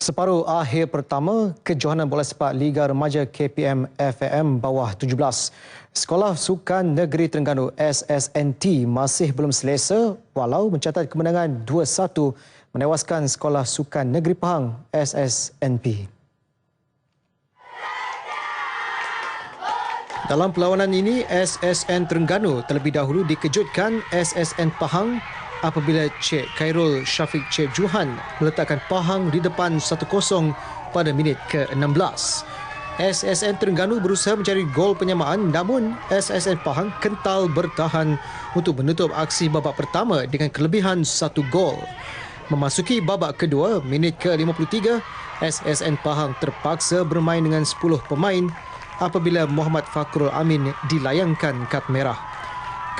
Separuh akhir pertama kejohanan bola sepak Liga Remaja KPM FAM bawah 17. Sekolah Sukan Negeri Terengganu SSNT masih belum selesa walau mencatat kemenangan 2-1 menewaskan Sekolah Sukan Negeri Pahang SSNP. Dalam perlawanan ini, SSN Terengganu terlebih dahulu dikejutkan SSN Pahang apabila Cik Khairul Syafiq Cik Juhan meletakkan Pahang di depan 1-0 pada minit ke-16. SSN Terengganu berusaha mencari gol penyamaan namun SSN Pahang kental bertahan untuk menutup aksi babak pertama dengan kelebihan satu gol. Memasuki babak kedua, minit ke-53, SSN Pahang terpaksa bermain dengan 10 pemain apabila Muhammad Fakrul Amin dilayangkan kad merah.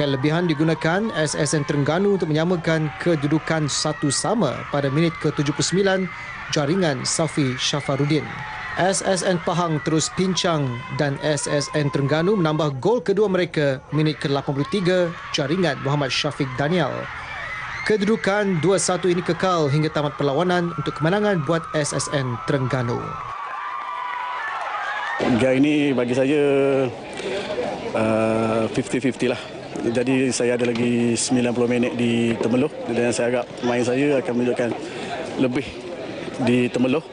Kelebihan digunakan SSN Terengganu untuk menyamakan kedudukan satu sama pada minit ke-79 jaringan Safi Syafarudin. SSN Pahang terus pincang dan SSN Terengganu menambah gol kedua mereka minit ke-83 jaringan Muhammad Syafiq Daniel. Kedudukan 2-1 ini kekal hingga tamat perlawanan untuk kemenangan buat SSN Terengganu. Game ini bagi saya uh, 50-50 lah jadi saya ada lagi 90 minit di Temeloh dan saya agak main saya akan menunjukkan lebih di Temeloh.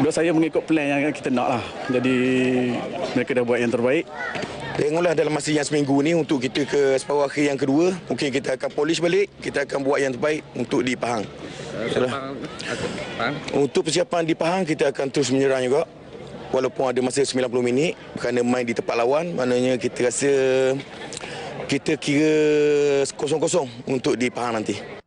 Buat saya mengikut plan yang kita nak lah. Jadi mereka dah buat yang terbaik. Tengoklah dalam masa yang seminggu ni untuk kita ke separuh akhir yang kedua. Mungkin kita akan polish balik. Kita akan buat yang terbaik untuk di Pahang. Untuk persiapan di Pahang, kita akan terus menyerang juga. Walaupun ada masa 90 minit kerana main di tempat lawan. Maknanya kita rasa kita kira kosong-kosong untuk di Pahang nanti.